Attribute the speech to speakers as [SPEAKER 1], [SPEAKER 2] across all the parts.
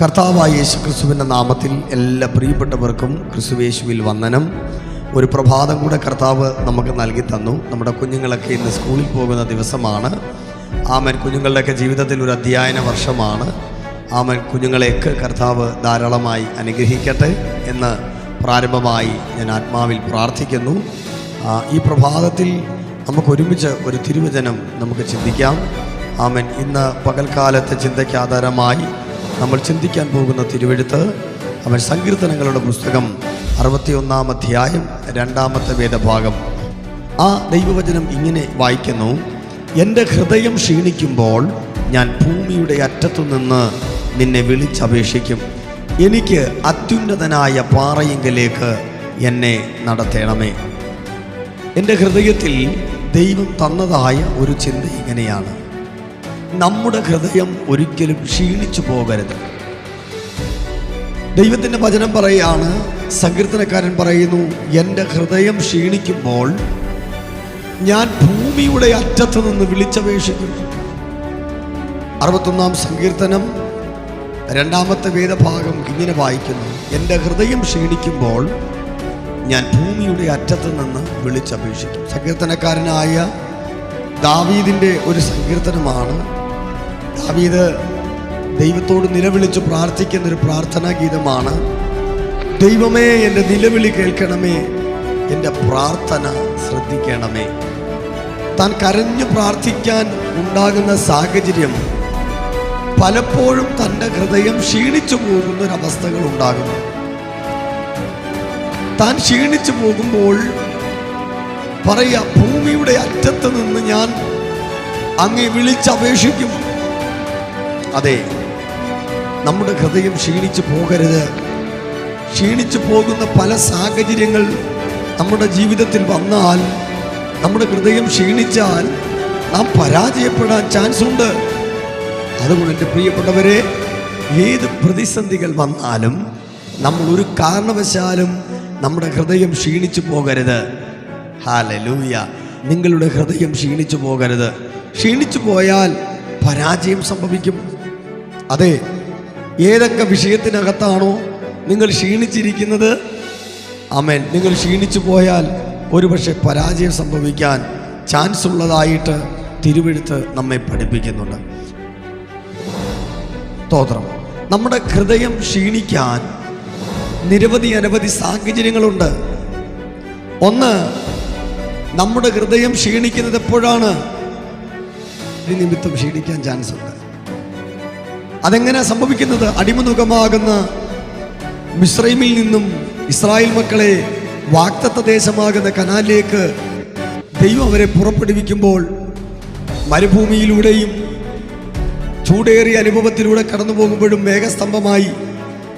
[SPEAKER 1] കർത്താവായ യേശു ക്രിസ്തുവിന്റെ നാമത്തിൽ എല്ലാ പ്രിയപ്പെട്ടവർക്കും ക്രിസ്തുവേശുവിൽ വന്ദനം. ഒരു പ്രഭാതം കൂടെ കർത്താവ് നമുക്ക് നൽകി തന്നു. നമ്മുടെ കുഞ്ഞുങ്ങളൊക്കെ ഇന്ന് സ്കൂളിൽ പോകുന്ന ദിവസമാണ്. ആമൻ. കുഞ്ഞുങ്ങളുടെയൊക്കെ ജീവിതത്തിൽ ഒരു അധ്യയന വർഷമാണ്. ആമൻ. കുഞ്ഞുങ്ങളെയൊക്കെ കർത്താവ് ധാരാളമായി അനുഗ്രഹിക്കട്ടെ എന്ന് പ്രാരംഭമായി ഞാൻ ആത്മാവിൽ പ്രാർത്ഥിക്കുന്നു. ഈ പ്രഭാതത്തിൽ നമുക്ക് ഒരുമിച്ച് ഒരു തിരുവചനം നമുക്ക് ചിന്തിക്കാം. ആമൻ. ഇന്ന് പകൽക്കാലത്തെ ചിന്തയ്ക്ക് ആധാരമായി നമ്മൾ ചിന്തിക്കാൻ പോകുന്ന തിരുവെഴുത്ത് അവൻ സങ്കീർത്തനങ്ങളുടെ പുസ്തകം അറുപത്തിയൊന്നാം അധ്യായം രണ്ടാമത്തെ വേദഭാഗം. ആ ദൈവവചനം ഇങ്ങനെ വായിക്കുന്നു എന്റെ ഹൃദയം ക്ഷീണിക്കുമ്പോൾ ഞാൻ ഭൂമിയുടെ അറ്റത്തു നിന്ന് നിന്നെ വിളിച്ചപേക്ഷിക്കും. എനിക്ക് അത്യുന്നതനായ പാറയെങ്കിലേക്ക് എന്നെ നടത്തണമേ. എന്റെ ഹൃദയത്തിൽ ദൈവം തന്നതായ ഒരു ചിന്ത ഇങ്ങനെയാണ്. നമ്മുടെ ഹൃദയം ഒരിക്കലും ക്ഷീണിച്ചു പോകരുത്. ദൈവത്തിന്റെ വചനം പറയുകയാണ് സങ്കീർത്തനക്കാരൻ പറയുന്നു എന്റെ ഹൃദയം ക്ഷീണിക്കുമ്പോൾ ഞാൻ ഭൂമിയുടെ അറ്റത്ത് നിന്ന് വിളിച്ചപേക്ഷിക്കും. അറുപത്തൊന്നാം സങ്കീർത്തനം രണ്ടാമത്തെ വേദഭാഗം ഇങ്ങനെ വായിക്കുന്നു എന്റെ ഹൃദയം ക്ഷീണിക്കുമ്പോൾ ഞാൻ ഭൂമിയുടെ അറ്റത്ത് നിന്ന് വിളിച്ചപേക്ഷിക്കും. സങ്കീർത്തനക്കാരനായ ദാവീദിന്റെ ഒരു സങ്കീർത്തനമാണ് ദാവീദ് ദൈവത്തോട് നിലവിളിച്ച് പ്രാർത്ഥിക്കുന്ന ഒരു പ്രാർത്ഥനാ ഗീതമാണ്. ദൈവമേ എന്റെ നിലവിളി കേൾക്കണമേ എന്റെ പ്രാർത്ഥന ശ്രദ്ധിക്കണമേ. താൻ കരഞ്ഞു പ്രാർത്ഥിക്കാൻ ഉണ്ടാകുന്ന സാഹചര്യം പലപ്പോഴും തന്റെ ഹൃദയം ക്ഷീണിച്ചു പോകുന്ന ഒരവസ്ഥകൾ ഉണ്ടാകുന്നു. താൻ ക്ഷീണിച്ചു പോകുമ്പോൾ പറയാ ഭൂമിയുടെ അറ്റത്ത് നിന്ന് ഞാൻ അങ്ങേ വിളിച്ചപേക്ഷിക്കും അതെ നമ്മുടെ ഹൃദയം ക്ഷീണിച്ചു പോകരുത്. ക്ഷീണിച്ചു പോകുന്ന പല സാഹചര്യങ്ങൾ നമ്മുടെ ജീവിതത്തിൽ വന്നാൽ നമ്മുടെ ഹൃദയം ക്ഷീണിച്ചാൽ നാം പരാജയപ്പെടാൻ ചാൻസ് ഉണ്ട്. അതുകൊണ്ട് എന്റെ പ്രിയപ്പെട്ടവരെ ഏത് പ്രതിസന്ധികൾ വന്നാലും നമ്മൾ ഒരു കാരണവശാലും നമ്മുടെ ഹൃദയം ക്ഷീണിച്ചു പോകരുത്. ഹാലലൂയ നിങ്ങളുടെ ഹൃദയം ക്ഷീണിച്ചു പോകരുത്. ക്ഷീണിച്ചു പോയാൽ പരാജയം സംഭവിക്കും. അതെ ഏതൊക്കെ വിഷയത്തിനകത്താണോ നിങ്ങൾ ക്ഷീണിച്ചിരിക്കുന്നത്? അമേൻ നിങ്ങൾ ക്ഷീണിച്ചു പോയാൽ ഒരുപക്ഷെ പരാജയം സംഭവിക്കാൻ ചാൻസ് ഉള്ളതായിട്ട് തിരുവെഴുത്ത് നമ്മെ പഠിപ്പിക്കുന്നുണ്ട്. സ്തോത്രം. നമ്മുടെ ഹൃദയം ക്ഷീണിക്കാൻ നിരവധി അനവധി സാഹചര്യങ്ങളുണ്ട്. ഒന്ന് നമ്മുടെ ഹൃദയം ക്ഷീണിക്കുന്നത് എപ്പോഴാണ്? നിമിത്തം ക്ഷീണിക്കാൻ ചാൻസ് ഉണ്ട്. അതെങ്ങനെ സംഭവിക്കുന്നത്? അടിമനുഖമാകുന്ന മിശ്രൈമിൽ നിന്നും ഇസ്രായേൽ മക്കളെ വാക്തത്വ ദേശമാകുന്ന കനാലിലേക്ക് ദൈവം അവരെ പുറപ്പെടുവിക്കുമ്പോൾ മരുഭൂമിയിലൂടെയും ചൂടേറിയ അനുഭവത്തിലൂടെ കടന്നു പോകുമ്പോഴും മേഘസ്തംഭമായി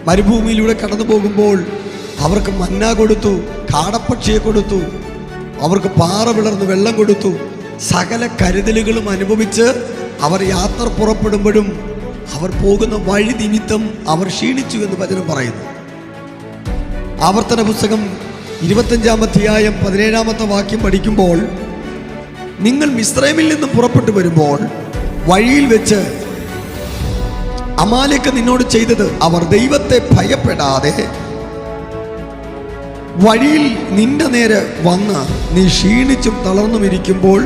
[SPEAKER 1] മരുഭൂമിയിലൂടെ കടന്നു പോകുമ്പോൾ അവർക്ക് മന്ന കൊടുത്തു കാടപ്പക്ഷിയെ കൊടുത്തു അവർക്ക് പാറ വിളർന്ന് വെള്ളം കൊടുത്തു. സകല കരുതലുകളും അനുഭവിച്ച് അവർ യാത്ര പുറപ്പെടുമ്പോഴും അവർ പോകുന്ന വഴി നിമിത്തം അവർ ക്ഷീണിച്ചു എന്ന് വചനം പറയുന്നു. ആവർത്തന പുസ്തകം ഇരുപത്തഞ്ചാം അധ്യായം പതിനേഴാമത്തെ വാക്യം പഠിക്കുമ്പോൾ നിങ്ങൾ മിസ്രൈമിൽ നിന്ന് പുറപ്പെട്ടു വരുമ്പോൾ വഴിയിൽ വെച്ച് അമാലേക്ക് നിന്നോട് ചെയ്തത് അവർ ദൈവത്തെ ഭയപ്പെടാതെ വഴിയിൽ നിന്റെ നേരെ വന്ന് നീ ക്ഷീണിച്ചും തളർന്നും ഇരിക്കുമ്പോൾ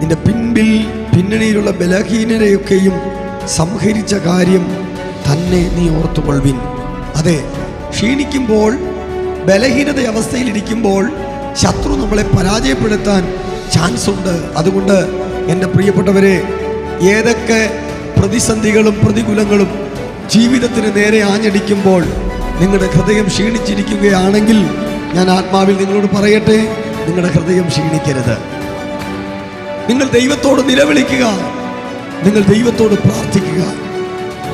[SPEAKER 1] നിന്റെ പിൻപിൽ പിന്നണിയിലുള്ള ബലഹീനരെയൊക്കെയും സംഹരിച്ച കാര്യം തന്നെ നീ ഓർത്തുകൊള്ളുവിൻ. അതെ ക്ഷീണിക്കുമ്പോൾ ബലഹീനത അവസ്ഥയിലിരിക്കുമ്പോൾ ശത്രു നമ്മളെ പരാജയപ്പെടുത്താൻ ചാൻസ് ഉണ്ട് അതുകൊണ്ട് എന്റെ പ്രിയപ്പെട്ടവരെ ഏതൊക്കെ പ്രതിസന്ധികളും പ്രതികൂലങ്ങളും ജീവിതത്തിന് നേരെ ആഞ്ഞടിക്കുമ്പോൾ നിങ്ങളുടെ ഹൃദയം ക്ഷീണിച്ചിരിക്കുകയാണെങ്കിൽ ഞാൻ ആത്മാവിൽ നിങ്ങളോട് പറയട്ടെ നിങ്ങളുടെ ഹൃദയം ക്ഷീണിക്കരുത്. നിങ്ങൾ ദൈവത്തോട് നിലവിളിക്കുക. നിങ്ങൾ ദൈവത്തോട് പ്രാർത്ഥിക്കുക.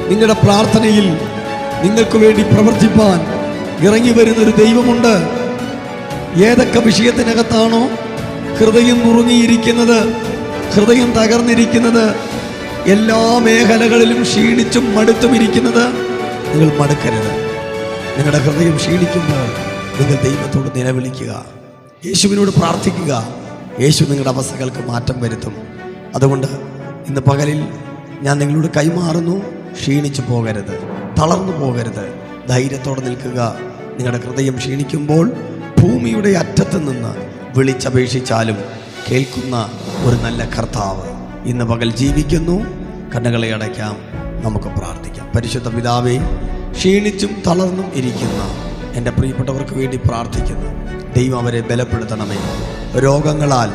[SPEAKER 1] നിങ്ങളുടെ പ്രാർത്ഥനയിൽ നിങ്ങൾക്ക് വേണ്ടി പ്രവർത്തിപ്പാൻ ഇറങ്ങി വരുന്നൊരു ദൈവമുണ്ട്. ഏതൊക്കെ വിഷയത്തിനകത്താണോ ഹൃദയം നുറുങ്ങിയിരിക്കുന്നത് ഹൃദയം തകർന്നിരിക്കുന്നത് എല്ലാ മേഖലകളിലും ക്ഷീണിച്ചും മടുത്തും ഇരിക്കുന്നത് നിങ്ങൾ മടുക്കരുത്. നിങ്ങളുടെ ഹൃദയം ക്ഷീണിക്കുമ്പോൾ നിങ്ങൾ ദൈവത്തോട് നിലവിളിക്കുക. യേശുവിനോട് പ്രാർത്ഥിക്കുക. യേശു നിങ്ങളുടെ അവസ്ഥകൾക്ക് മാറ്റം വരുത്തും. അതുകൊണ്ട് ഇന്ന് പകലിൽ ഞാൻ നിങ്ങളോട് കൈമാറുന്നു. ക്ഷീണിച്ചു പോകരുത്. തളർന്നു പോകരുത്. ധൈര്യത്തോടെ നിൽക്കുക. നിങ്ങളുടെ ഹൃദയം ക്ഷീണിക്കുമ്പോൾ ഭൂമിയുടെ അറ്റത്ത് നിന്ന് വിളിച്ചപേക്ഷിച്ചാലും കേൾക്കുന്ന ഒരു നല്ല കർത്താവ് ഇന്ന് പകൽ ജീവിക്കുന്നു. കണ്ണുകളെ അടയ്ക്കാം. നമുക്ക് പ്രാർത്ഥിക്കാം. പരിശുദ്ധ പിതാവേ ക്ഷീണിച്ചും തളർന്നും ഇരിക്കുന്ന എന്റെ പ്രിയപ്പെട്ടവർക്ക് വേണ്ടി പ്രാർത്ഥിക്കുന്നു. ദൈവം അവരെ ബലപ്പെടുത്തണമേ. രോഗങ്ങളാൽ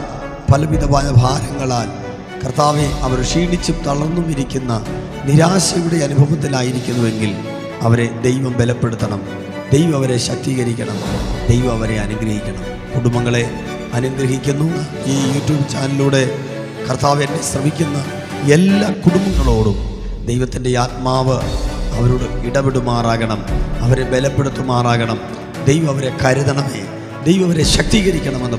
[SPEAKER 1] പലവിധമായ ഭാരങ്ങളാൽ കർത്താവെ അവർ ക്ഷീണിച്ചും തളർന്നും ഇരിക്കുന്ന നിരാശയുടെ അനുഭവത്തിലായിരിക്കുന്നുവെങ്കിൽ അവരെ ദൈവം ബലപ്പെടുത്തണം. ദൈവം അവരെ ശക്തീകരിക്കണം. ദൈവം അവരെ അനുഗ്രഹിക്കണം. കുടുംബങ്ങളെ അനുഗ്രഹിക്കുന്നു. ഈ യൂട്യൂബ് ചാനലിലൂടെ കർത്താവ് എന്നെ ശ്രമിക്കുന്ന എല്ലാ കുടുംബങ്ങളോടും ദൈവത്തിന്റെ ആത്മാവ് അവരോട് ഇടപെടുമാറാകണം. അവരെ ബലപ്പെടുത്തുമാറാകണം. ദൈവം അവരെ കരുതണമേ. ദൈവം അവരെ ശക്തീകരിക്കണമെന്ന്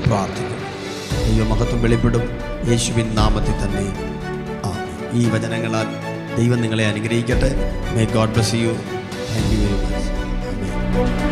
[SPEAKER 1] പ്രാർത്ഥിക്കുന്നു ദൈവമഹത്വം വെളിപ്പെടും. യേശുവിൻ നാമത്തിൽ തന്നെ. ആ ഈ വചനങ്ങളാൽ ദൈവം നിങ്ങളെ അനുഗ്രഹിക്കട്ടെ. May God bless you thank you very much